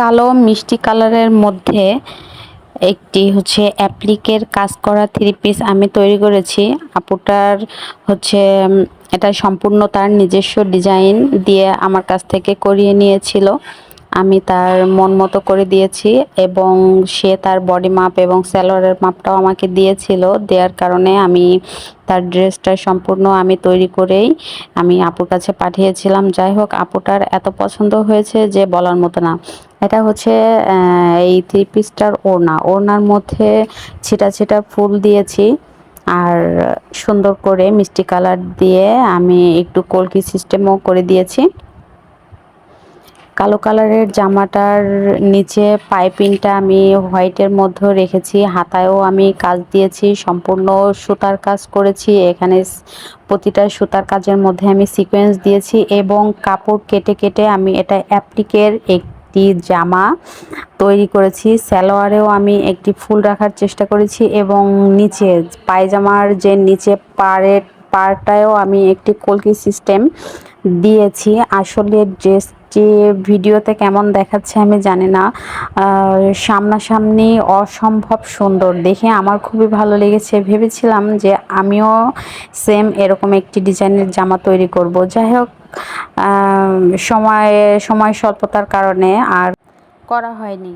কালো মিষ্টি কালারের মধ্যে একটি হচ্ছে অ্যাপ্লিকের কাজ করা থ্রি পিস আমি তৈরি করেছি। আপুটার হচ্ছে এটা সম্পূর্ণ তার নিজস্ব ডিজাইন দিয়ে আমার কাছ থেকে করিয়ে নিয়েছিল। আমি তার মন মতো করে দিয়েছি এবং সে তার বডি মাপ এবং স্যালোয়ারের মাপটাও আমাকে দিয়েছিল। দেওয়ার কারণে আমি তার ড্রেসটা সম্পূর্ণ আমি তৈরি করেই আমি আপুর কাছে পাঠিয়েছিলাম। যাই হোক, আপুটার এত পছন্দ হয়েছে যে বলার মতো না। এটা হচ্ছে এই থ্রি পিসটার ওড়না। ওড়নার মধ্যে ছিটা ছিটা ফুল দিয়েছি আর সুন্দর করে মিষ্টি কালার দিয়ে আমি একটু কলকি সিস্টেমও করে দিয়েছি। কালো কালারের জামাটার নিচে পাইপিংটা আমি হোয়াইটের মধ্যে রেখেছি। হাতায়ও আমি কাজ দিয়েছি, সম্পূর্ণ সুতার কাজ করেছি। এখানে প্রতিটা সুতার কাজের মধ্যে আমি সিকোয়েন্স দিয়েছি এবং কাপড় কেটে কেটে আমি এটা অ্যাপ্লিকের একটি জামা তৈরি করেছি। সালোয়ারেও আমি একটি ফুল রাখার চেষ্টা করেছি এবং নিচে পায়জামার যে নিচে পাড়ের পাড়টায়ও আমি একটি কলকি সিস্টেম দিয়েছি। আসলে ড্রেসটি ভিডিওতে কেমন দেখাচ্ছে আমি জানি না। সামনাসামনি অসম্ভব সুন্দর। দেখে আমার খুবই ভালো লেগেছে। ভেবেছিলাম যে আমিও সেম এরকম একটি ডিজাইনের জামা তৈরি করব। যাই হোক সময় সময় স্বল্পতার কারণে আর করা হয়নি।